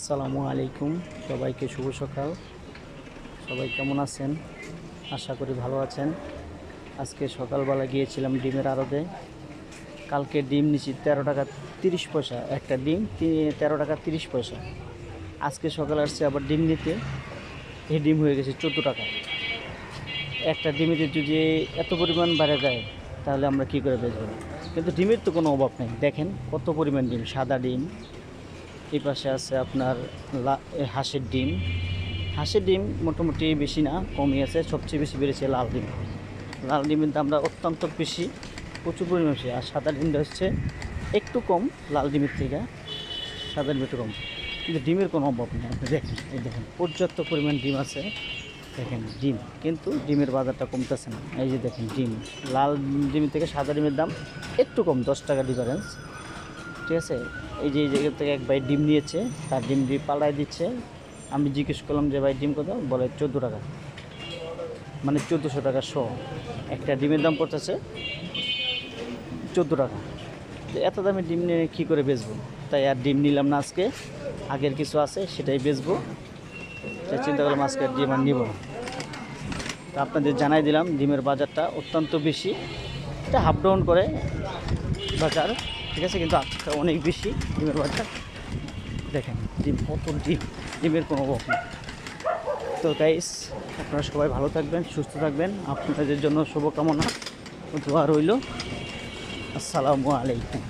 আসসালামু আলাইকুম। সবাইকে শুভ সকাল। সবাই কেমন আছেন? আশা করি ভালো আছেন। আজকে সকালবেলা গিয়েছিলাম ডিমের আড়তে। কালকে ডিম নিচ্ছি তেরো টাকা তিরিশ পয়সা। একটা ডিম তেরো টাকা তিরিশ পয়সা। আজকে সকালে আসছে আবার ডিম নিতে। এই ডিম হয়ে গেছে চোদ্দ টাকা। একটা ডিমেতে যদি এত পরিমাণ বেড়ে যায়, তাহলে আমরা কী করে বেচবো? কিন্তু ডিমের তো কোনো অভাব নেই। দেখেন কত পরিমাণ ডিম, সাদা ডিম। এই পাশে আছে আপনার হাঁসের ডিম। হাঁসের ডিম মোটামুটি বেশি না, কমই আছে। সবচেয়ে বেশি বেড়েছে লাল ডিম। লাল ডিমের দামটা অত্যন্ত বেশি, প্রচুর পরিমাণ বেশি। আর সাদা ডিমটা হচ্ছে একটু কম লাল ডিমের থেকে। সাদা ডিম একটু কম। কিন্তু ডিমের কোনো অভাব নেই। আপনি দেখেন, এই দেখেন, পর্যাপ্ত পরিমাণ ডিম আছে। দেখেন, ডিম। কিন্তু ডিমের বাজারটা কমতেছে না। এই যে দেখেন, ডিম। লাল ডিমের থেকে সাদা ডিমের দাম একটু কম, দশ টাকা ডিফারেন্স ঠিক আছে? এই যে এই জায়গা থেকে এক ভাই ডিম নিয়েছে, তার ডিম দিয়ে পাল্টাই দিচ্ছে। আমি জিজ্ঞেস করলাম যে, ভাই, ডিম কত বলে, চোদ্দ টাকা। মানে চোদ্দোশো টাকা শো একটা ডিমের দাম পড়তেছে চোদ্দ টাকা। তো এত দামে ডিম নিয়ে কী করে বেচবো? তাই আর ডিম নিলাম না আজকে। আগের কিছু আছে, সেটাই বেচবো। তাই চিন্তা করলাম আজকে আর ডিম আর নিব তো আপনাদের জানাই দিলাম, ডিমের বাজারটা অত্যন্ত বেশি। এটা হাফ ডাউন করে বাজার। ঠিক আছে? কিন্তু আজকে অনেক বেশি ডিমের বাজার দেখেন, ডিম, কত ডিম, ডিমের কোনো অভাব নেই তো গাইস আপনারা সবাই ভালো থাকবেন, সুস্থ থাকবেন। আপনাদের জন্য শুভকামনা, দোয়া রইল। আসসালামু আলাইকুম।